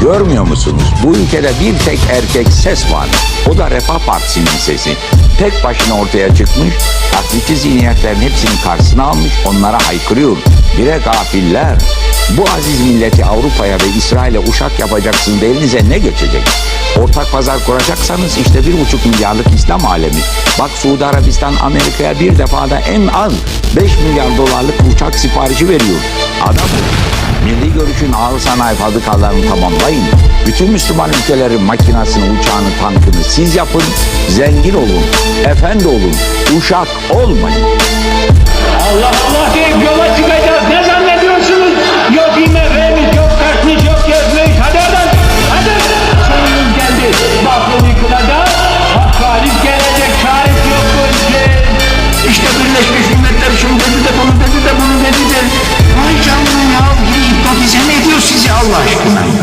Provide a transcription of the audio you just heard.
Görmüyor musunuz? Bu ülkede bir tek erkek ses var. O da Refah Partisi'nin sesi. Tek başına ortaya çıkmış, taklitçi zihniyetlerin hepsini karşısına almış, onlara haykırıyor. Bire gafiller. Bu aziz milleti Avrupa'ya ve İsrail'e uşak yapacaksınız elinize ne geçecek? Ortak pazar kuracaksanız işte bir buçuk milyarlık İslam alemi. Bak Suudi Arabistan Amerika'ya bir defada en az 5 milyar dolarlık uçak siparişi veriyor. Adam Milli görüşün ağır sanayi fabrikalarını tamamlayın. Bütün Müslüman ülkelerin makinasını, uçağını, tankını siz yapın. Zengin olun, efendi olun, uşak olmayın. Allah Allah deyip yola çıkacağız. Ne zannediyorsunuz? Yok IMF'miz, yok kartmış, yok gezmeyiz. Hadi oradan, hadi. Sonumuz geldi. Bakın yıkılacak. Hak galip gelecek. Çaresi yok bu ülke. İşte Birleşmiş Milletler şimdi de bunu kolay.